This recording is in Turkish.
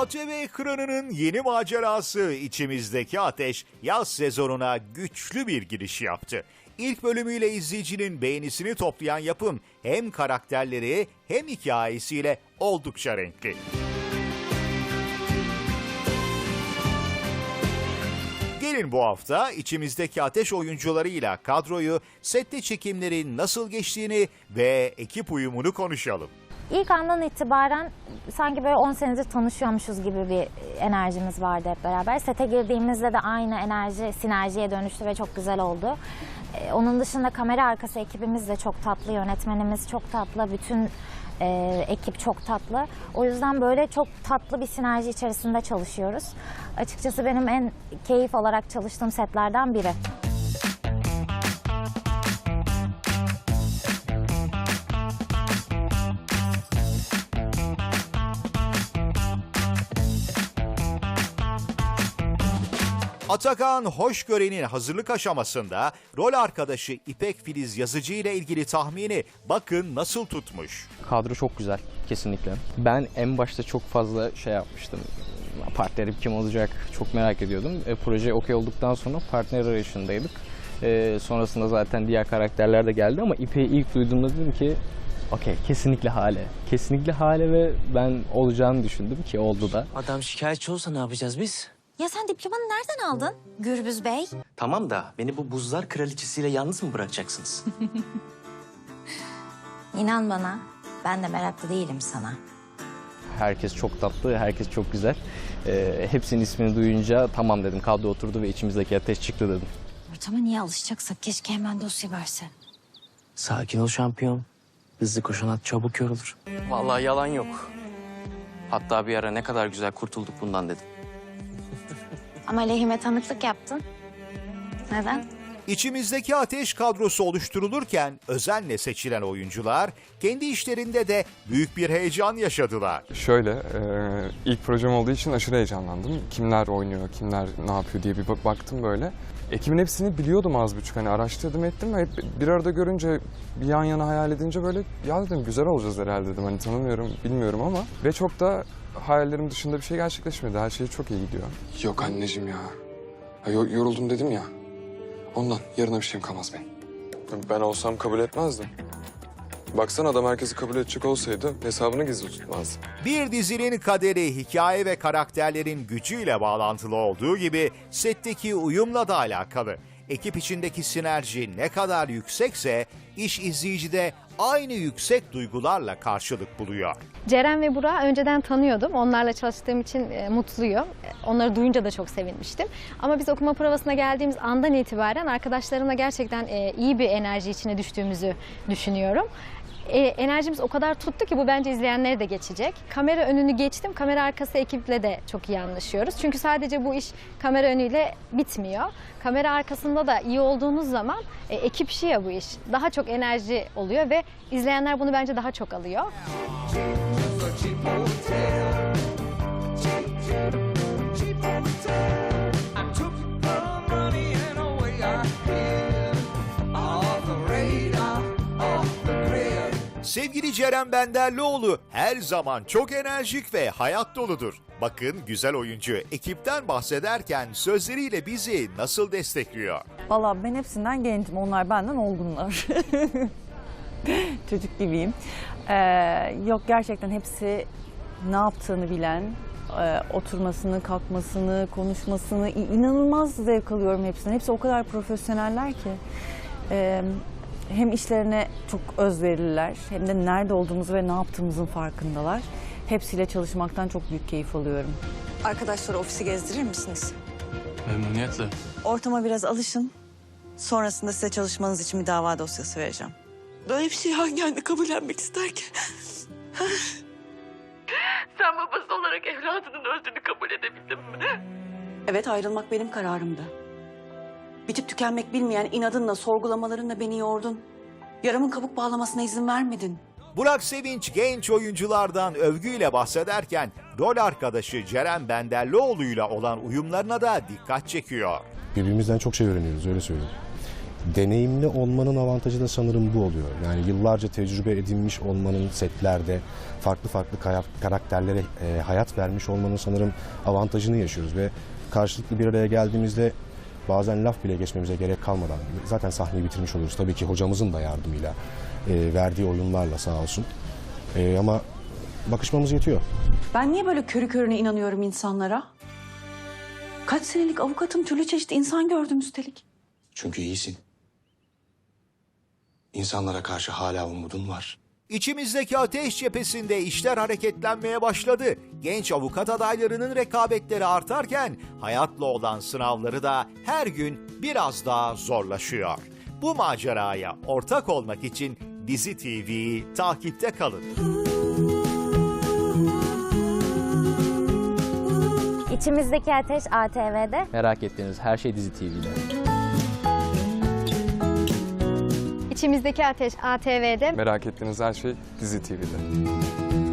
ATV ekranının yeni macerası içimizdeki ateş yaz sezonuna güçlü bir giriş yaptı. İlk bölümüyle izleyicinin beğenisini toplayan yapım hem karakterleri hem hikayesiyle oldukça renkli. Gelin bu hafta içimizdeki ateş oyuncularıyla kadroyu, sette çekimlerin nasıl geçtiğini ve ekip uyumunu konuşalım. İlk andan itibaren sanki böyle 10 senedir tanışıyormuşuz gibi bir enerjimiz vardı hep beraber. Sete girdiğimizde de aynı enerji sinerjiye dönüştü ve çok güzel oldu. Ee, Onun dışında kamera arkası ekibimiz de çok tatlı, yönetmenimiz çok tatlı, bütün e, ekip çok tatlı. O yüzden böyle çok tatlı bir sinerji içerisinde çalışıyoruz. Açıkçası benim en keyif olarak çalıştığım setlerden biri. Atakan Hoşgören'in hazırlık aşamasında rol arkadaşı İpek Filiz Yazıcı ile ilgili tahmini bakın nasıl tutmuş. Kadro çok güzel kesinlikle. Ben en başta çok fazla şey yapmıştım. Partnerim kim olacak çok merak ediyordum. E, proje okey olduktan sonra partner arayışındaydık. E, sonrasında zaten diğer karakterler de geldi ama İpek'i ilk duyduğumda dedim ki okey kesinlikle Hale. Kesinlikle Hale ve ben olacağını düşündüm ki oldu da. Adam şikayetçi olsa ne yapacağız biz? Ya sen diplomanı nereden aldın Gürbüz Bey? Tamam da beni bu buzlar kraliçesiyle yalnız mı bırakacaksınız? İnan bana ben de meraklı değilim sana. Herkes çok tatlı, herkes çok güzel. E, hepsinin ismini duyunca tamam dedim kadro oturdu ve içimizdeki ateş çıktı dedim. Ortama niye alışacaksak keşke hemen dosya verse. Sakin ol şampiyon. Hızlı koşan at çabuk yorulur. Vallahi yalan yok. Hatta bir ara ne kadar güzel kurtulduk bundan dedim. Ama lehime tanıklık yaptın. Neden? İçimizdeki ateş kadrosu oluşturulurken özenle seçilen oyuncular kendi işlerinde de büyük bir heyecan yaşadılar. Şöyle, e, ilk projem olduğu için aşırı heyecanlandım. Kimler oynuyor, kimler ne yapıyor diye bir bak- baktım böyle. Ekibin hepsini biliyordum az buçuk. Hani araştırdım ettim ve hep bir arada görünce, bir yan yana hayal edince böyle ya dedim güzel olacağız herhalde dedim. Hani tanımıyorum, bilmiyorum ama. Ve çok da hayallerim dışında bir şey gerçekleşmedi. Her şey çok iyi gidiyor. Yok anneciğim ya. ya yo- yoruldum dedim ya. Ondan yarına bir şeyim kalmaz benim. Ben olsam kabul etmezdim. Baksana adam herkesi kabul edecek olsaydı hesabını gizli tutmazdı. Bir dizinin kaderi hikaye ve karakterlerin gücüyle bağlantılı olduğu gibi setteki uyumla da alakalı. Ekip içindeki sinerji ne kadar yüksekse iş izleyicide aynı yüksek duygularla karşılık buluyor. Ceren ve Burak'ı önceden tanıyordum. Onlarla çalıştığım için e, mutluyum. Onları duyunca da çok sevinmiştim. Ama biz okuma provasına geldiğimiz andan itibaren arkadaşlarımla gerçekten e, iyi bir enerji içine düştüğümüzü düşünüyorum. E, enerjimiz o kadar tuttu ki bu bence izleyenlere de geçecek. Kamera önünü geçtim. Kamera arkası ekiple de çok iyi anlaşıyoruz. Çünkü sadece bu iş kamera önüyle bitmiyor. Kamera arkasında da iyi olduğunuz zaman e, ekip işi ya bu iş. Daha çok enerji oluyor ve izleyenler bunu bence daha çok alıyor. Sevgili Ceren Benderlioğlu her zaman çok enerjik ve hayat doludur. Bakın güzel oyuncu ekipten bahsederken sözleriyle bizi nasıl destekliyor. Valla ben hepsinden gencim. Onlar benden olgunlar. Çocuk gibiyim. Ee, yok gerçekten hepsi ne yaptığını bilen, e, oturmasını, kalkmasını, konuşmasını inanılmaz zevk alıyorum hepsinden. Hepsi o kadar profesyoneller ki. Ee, hem işlerine çok özverililer hem de nerede olduğumuzu ve ne yaptığımızın farkındalar. Hepsiyle çalışmaktan çok büyük keyif alıyorum. Arkadaşlar ofisi gezdirir misiniz? Memnuniyetle. Ortama biraz alışın. Sonrasında size çalışmanız için bir dava dosyası vereceğim. Böyle bir şey hangi anne kabullenmek ister ki? Sen babası olarak evladının öldüğünü kabul edebildin mi? Evet ayrılmak benim kararımdı. Bitip tükenmek bilmeyen inadınla, sorgulamalarınla beni yordun. Yaramın kabuk bağlamasına izin vermedin. Burak Sevinç genç oyunculardan övgüyle bahsederken rol arkadaşı Ceren Benderlioğlu'yla olan uyumlarına da dikkat çekiyor. Birbirimizden çok şey öğreniyoruz öyle söyleyeyim. Deneyimli olmanın avantajı da sanırım bu oluyor. Yani yıllarca tecrübe edinmiş olmanın setlerde farklı farklı karakterlere e, hayat vermiş olmanın sanırım avantajını yaşıyoruz ve karşılıklı bir araya geldiğimizde bazen laf bile geçmemize gerek kalmadan zaten sahneyi bitirmiş oluruz. Tabii ki hocamızın da yardımıyla, e, verdiği oyunlarla sağ olsun. E, ama bakışmamız yetiyor. Ben niye böyle körü körüne inanıyorum insanlara? Kaç senelik avukatım türlü çeşit insan gördüm üstelik. Çünkü iyisin. İnsanlara karşı hala umudun var. İçimizdeki ateş cephesinde işler hareketlenmeye başladı. Genç avukat adaylarının rekabetleri artarken hayatla olan sınavları da her gün biraz daha zorlaşıyor. Bu maceraya ortak olmak için Dizi TV'yi takipte kalın. İçimizdeki ateş ATV'de. Merak ettiğiniz her şey Dizi TV'de. İçimizdeki ateş ATV'de. Merak ettiğiniz her şey Dizi TV'de.